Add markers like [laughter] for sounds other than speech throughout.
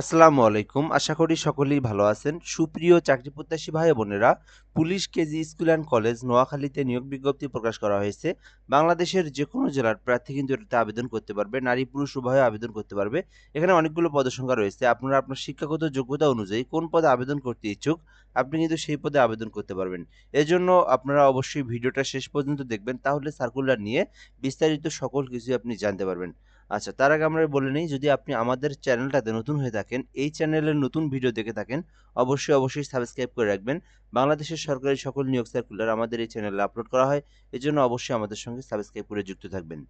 আসসালামু আলাইকুম। আশা করি সকলেই ভালো আছেন। সুপ্রিয় চাকরি প্রত্যাশী ভাই বোনেরা, police KG school and college নোয়াখালীতে নিয়োগ বিজ্ঞপ্তি প্রকাশ করা হয়েছে। বাংলাদেশের যে কোনো জেলার প্রার্থী কিন্তু এটাতে আবেদন করতে পারবে, নারী পুরুষ উভয়ে আবেদন করতে পারবে। এখানে অনেকগুলো পদসংখ্যা রয়েছে। আপনারা আপনার শিক্ষাগত যোগ্যতা অনুযায়ী কোন পদে আবেদন করতে ইচ্ছুক, আপনি কিন্তু সেই পদে আবেদন করতে পারবেন। এজন্য আপনারা অবশ্যই ভিডিওটা শেষ পর্যন্ত দেখবেন, তাহলে সার্কুলার নিয়ে বিস্তারিত সকল কিছু আপনি জানতে পারবেন। আচ্ছা তার আগে আমরা বলে নিই, যদি আপনি আমাদের চ্যানেলটাতে নতুন হয়ে থাকেন, এই চ্যানেলের নতুন ভিডিও দেখে থাকেন, অবশ্যই অবশ্যই সাবস্ক্রাইব করে রাখবেন। বাংলাদেশের সরকারি সকল নিয়োগ সার্কুলার আমাদের এই চ্যানেলে আপলোড করা হয়, এজন্য অবশ্যই আমাদের সঙ্গে সাবস্ক্রাইব করে যুক্ত থাকবেন।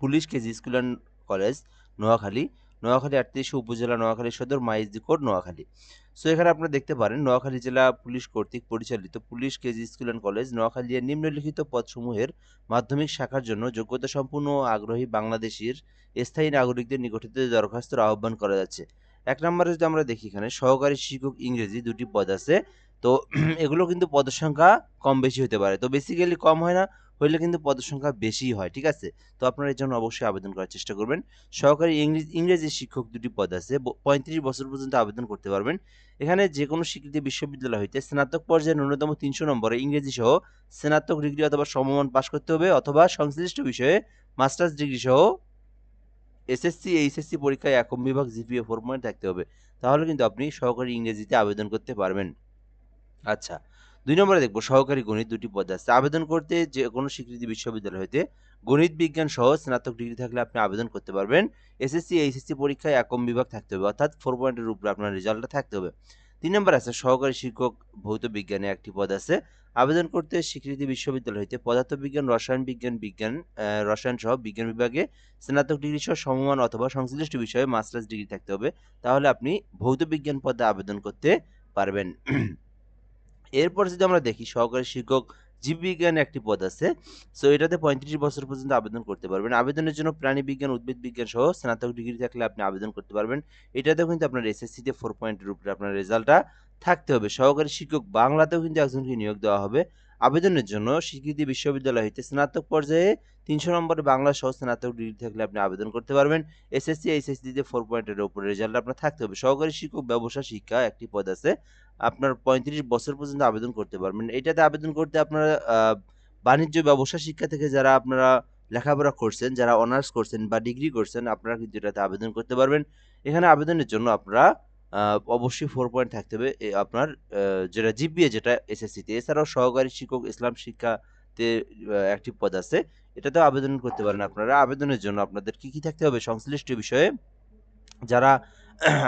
Police KG school and college, Noakhali Noakhali আটত্রিশ উপজেলা, নোয়াখালী সদর, মাইজদি কোড নোয়াখালী। সো এখানে আপনারা দেখতে পারেন, নোয়াখালী জেলা পুলিশ কর্তৃক পরিচালিত police KG school and college Noakhali এর নিম্নলিখিত পদসমূহের মাধ্যমিক শাখার জন্য যোগ্যতা সম্পূর্ণ আগ্রহী বাংলাদেশের স্থায়ী নাগরিকদের নিকটতে দরখাস্তর আহ্বান করা যাচ্ছে। এক নম্বরে যদি আমরা দেখি এখানে, সহকারী শিক্ষক ইংরেজি দুটি পদ আছে, তো [clears throat] এগুলো কিন্তু পদের সংখ্যা কম বেশি হতে পারে। তো বেসিক্যালি কম হয় না হইলে কিন্তু পদের সংখ্যা বেশি হয়, ঠিক আছে? তো আপনারা এর জন্য অবশ্যই আবেদন করার চেষ্টা করবেন। সহকারী ইংরেজি ইংরেজি শিক্ষক দুটি পদ আছে পঁয়ত্রিশ বছর পর্যন্ত আবেদন করতে পারবেন। এখানে যে কোনো স্বীকৃতি বিশ্ববিদ্যালয় হইতে স্নাতক পর্যায়ে ন্যূনতম তিনশো নম্বরে ইংরেজি সহ স্নাতক ডিগ্রি অথবা সমমান পাশ করতে হবে অথবা সংশ্লিষ্ট বিষয়ে মাস্টার্স ডিগ্রি সহ এসএসসি, এইচএসসি পরীক্ষায় একম বিভাগ জিপিএ ফোর পয়েন্ট থাকতে হবে। তাহলে কিন্তু আপনি সহকারী ইংরেজিতে আবেদন করতে পারবেন। আচ্ছা দুই নম্বরে দেখব, সহকারী গণিত দুটি পদ আছে। আবেদন করতে যে কোনো স্বীকৃতি বিশ্ববিদ্যালয় হইতে গণিত বিজ্ঞান সহ স্নাতক ডিগ্রি থাকলে আপনি আবেদন করতে পারবেন। এসএসসি, এইচএসসি পরীক্ষায় একম বিভাগ থাকতে হবে, অর্থাৎ ফোর পয়েন্টের উপরে আপনার রেজাল্টটা থাকতে হবে। তিন নম্বর আছে, সহকারী শিক্ষক ভৌত বিজ্ঞানে একটি পদ আছে। আবেদন করতে স্বীকৃতি বিশ্ববিদ্যালয় হইতে পদার্থবিজ্ঞান, রসায়ন বিজ্ঞান বিজ্ঞান রসায়ন সহ বিজ্ঞান বিভাগে স্নাতক ডিগ্রি সহ সমমান অথবা সংশ্লিষ্ট বিষয়ে মাস্টার্স ডিগ্রি থাকতে হবে। তাহলে আপনি ভৌত বিজ্ঞান পদে আবেদন করতে পারবেন। এরপর যদি আমরা দেখি, সহকারী শিক্ষক জীববিজ্ঞান একটি পদ আছে। সো এটাতে পঁয়ত্রিশ বছর পর্যন্ত আবেদন করতে পারবেন। আবেদনের জন্য প্রাণী বিজ্ঞান, উদ্ভিদ বিজ্ঞান সহ স্নাতক ডিগ্রি থাকলে আপনি আবেদন করতে পারবেন। এটাতেও কিন্তু আপনার এসএসসিতে ফোর পয়েন্টের উপরে আপনার রেজাল্টটা থাকতে হবে। সহকারী শিক্ষক বাংলাতেও কিন্তু একজনকে নিয়োগ দেওয়া হবে। আবেদনের জন্য স্বীকৃতি বিশ্ববিদ্যালয় হইতে স্নাতক পর্যায়ে তিনশো নম্বরে বাংলা সহ স্নাতক ডিগ্রি থাকলে আপনি আবেদন করতে পারবেন। এসএসসি এইচএসসিতে ফোর পয়েন্টের উপরে রেজাল্ট আপনার থাকতে হবে। সহকারী শিক্ষক, ব্যবসা, শিক্ষা একটি পদ আছে। আপনার পঁয়ত্রিশ বছর পর্যন্ত আবেদন করতে পারবেন। এটাতে আবেদন করতে আপনারা বাণিজ্য, ব্যবসা, শিক্ষা থেকে যারা আপনারা লেখাপড়া করছেন, যারা অনার্স করছেন বা ডিগ্রি করছেন, আপনারা কিন্তু এটাতে আবেদন করতে পারবেন। এখানে আবেদনের জন্য আপনারা অবশ্যই ফোর পয়েন্ট থাকতে হবে। আপনার যেটা জিপিএ যেটা, এসএসসিতে। এছাড়াও সহকারী শিক্ষক ইসলাম শিক্ষাতে একটি পদ আছে। এটাতেও আবেদন করতে পারেন আপনারা। আবেদনের জন্য আপনাদের কি কি থাকতে হবে? সংশ্লিষ্ট বিষয়ে যারা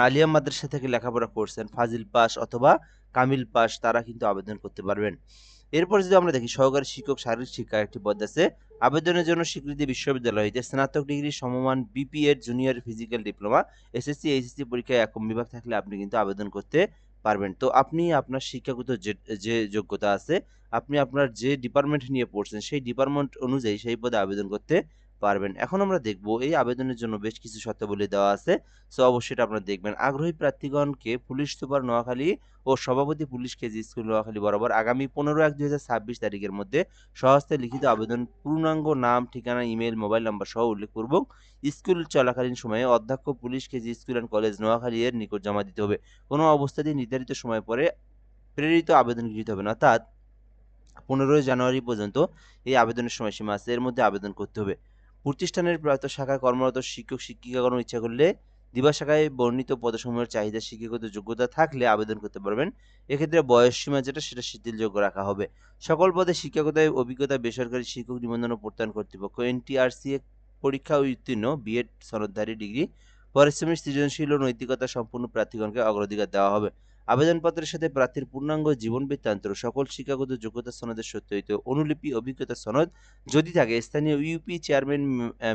আলিয়া মাদ্রাসা থেকে লেখাপড়া করছেন ফাজিল পাস অথবা কামিল পাস, তারা কিন্তু আবেদন করতে পারবেন। এরপর যদি আমরা দেখি, সহকারী শিক্ষক শারীরিক শিক্ষা একটি পদ আছে। আবেদনের জন্য স্বীকৃতি বিশ্ববিদ্যালয় হইতে স্নাতক ডিগ্রি সমমান BPEd junior physical diploma SSC HSC পরীক্ষায় একম বিভাগ থাকলে আপনি কিন্তু আবেদন করতে পারবেন। তো আপনি আপনার শিক্ষাগত যে যোগ্যতা আছে, আপনি আপনার যে ডিপার্টমেন্ট নিয়ে পড়ছেন, সেই ডিপার্টমেন্ট অনুযায়ী সেই পদে আবেদন করতে পারবেন। এখন আমরা দেখব এই আবেদনের জন্য বেশ কিছু শর্তাবলী দেওয়া আছে। সো অবশ্যই এটা আপনারা দেখবেন। আগ্রহী প্রার্থীগণকে পুলিশ সুপার নোয়াখালী ও সভাপতি পুলিশ কেজি স্কুল নোয়াখালী বরাবর আগামী পনেরো এক দুই তারিখের মধ্যে সহস্তে লিখিত আবেদন, পূর্ণাঙ্গ নাম, ঠিকানা ইমেল মোবাইল নাম্বার সহ উল্লেখপূর্বক স্কুল চলাকালীন সময়ে অধ্যক্ষ police KG school and college Noakhali এর নিকট জমা দিতে হবে। কোনো অবস্থাতেই নির্ধারিত সময় পরে প্রেরিত আবেদন গৃহীত হবে না। অর্থাৎ পনেরোই জানুয়ারি পর্যন্ত এই আবেদনের সময়সীমা আছে। এর মধ্যে আবেদন করতে হবে। প্রতিষ্ঠানের প্রয়াত শাখায় কর্মরত শিক্ষক, শিক্ষিকাগণ ইচ্ছা করলে দিবা শাখায় বর্ণিত পদসমূহের চাহিদা, শিক্ষাগত যোগ্যতা থাকলে আবেদন করতে পারবেন। এক্ষেত্রে বয়স সীমা যেটা, সেটা শিথিলযোগ্য রাখা হবে। সকল পদে শিক্ষাগত অভিজ্ঞতা বেসরকারি শিক্ষক নিবন্ধন ও প্রত্যয়ন কর্তৃপক্ষ এনটিআরসি পরীক্ষা উত্তীর্ণ, বিএড সনদধারী ডিগ্রি পারিশ্রমিক সৃজনশীল ও নৈতিকতা সম্পূর্ণ প্রার্থীগণকে অগ্রাধিকার দেওয়া হবে। আবেদনপত্রের সাথে প্রার্থীর পূর্ণাঙ্গ জীবন বৃত্তান্ত সকল শিক্ষাগত যোগ্যতা সনদের সত্যায়িত অনুলিপি অভিজ্ঞতা সনদ যদি থাকে, স্থানীয় ইউপি চেয়ারম্যান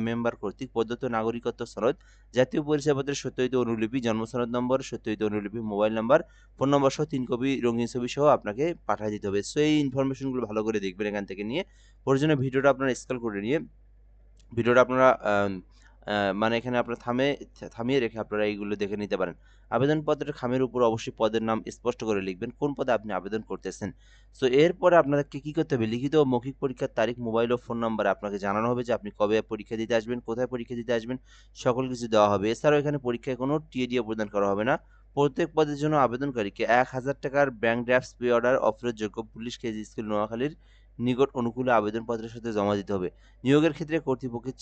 মেম্বার কর্তৃক প্রদত্ত নাগরিকত্ব সনদ, জাতীয় পরিচয়পত্রের সত্যায়িত অনুলিপি, জন্ম সনদ নম্বর, সত্যায়িত অনুলিপি মোবাইল নাম্বার ফোন নম্বর সহ তিন কপি রঙিন ছবি সহ আপনাকে পাঠিয়ে দিতে হবে। সো এই ইনফরমেশনগুলো ভালো করে দেখবেন এখান থেকে নিয়ে। প্রয়োজনে ভিডিওটা আপনারা স্কেল করে নিয়ে, ভিডিওটা আপনারা মানে এখানে আপনার থামে থামিয়ে রেখে আপনারা এইগুলো দেখে নিতে পারেন। আবেদনপত্রের খামের উপর অবশ্যই পদের নাম স্পষ্ট করে লিখবেন, কোন পদে আপনি আবেদন করতেছেন। সো এরপরে আপনাদেরকে কী করতে হবে? লিখিত ও মৌখিক পরীক্ষার তারিখ, মোবাইল ও ফোন নাম্বারে আপনাকে জানানো হবে যে আপনি কবে পরীক্ষা দিতে আসবেন, কোথায় পরীক্ষা দিতে আসবেন, সকল কিছু দেওয়া হবে। এছাড়াও এখানে পরীক্ষায় কোনো টিএডিও প্রদান করা হবে না। প্রত্যেক পদের জন্য আবেদনকারীকে ৳১,০০০ ব্যাংক ড্রাফটস পে অর্ডার অফেরতযোগ্য পুলিশ কেজি স্কুল নোয়াখালীর নিকট অনুকূলে আবেদনপত্রের সাথে জমা দিতে হবে। নিয়োগের ক্ষেত্রে কর্তৃপক্ষের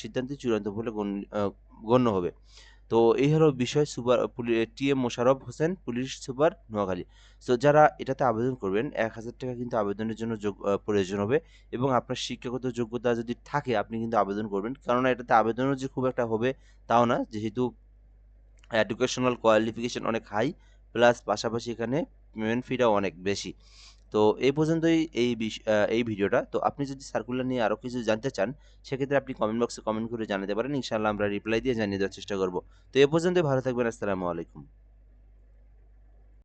সিদ্ধান্তই চূড়ান্ত বলে গণ গণ্য হবে। তো এই হলো বিষয় super T M Mosharraf Hossain, police super Noakhali. So যারা এটাতে আবেদন করবেন ৳১,০০০ কিন্তু আবেদনের জন্য প্রয়োজন হবে এবং আপনার শিক্ষাগত যোগ্যতা যদি থাকে আপনি কিন্তু আবেদন করবেন। কেননা এটাতে আবেদনও যে খুব একটা হবে তাও না। যেহেতু এডুকেশনাল কোয়ালিফিকেশন অনেক হাই প্লাস পাশাপাশি এখানে পেমেন্ট ফিটাও অনেক বেশি। তো এই পর্যন্তই এই এই ভিডিওটা। তো আপনি যদি সার্কুলার নিয়ে আরও কিছু জানতে চান, সেক্ষেত্রে আপনি কমেন্ট বক্সে কমেন্ট করে জানাতে পারেন। ইনশাআল্লাহ আমরা রিপ্লাই দিয়ে জানিয়ে দেওয়ার চেষ্টা করব। তো এ পর্যন্তই ভালো থাকবেন। আসসালামু আলাইকুম।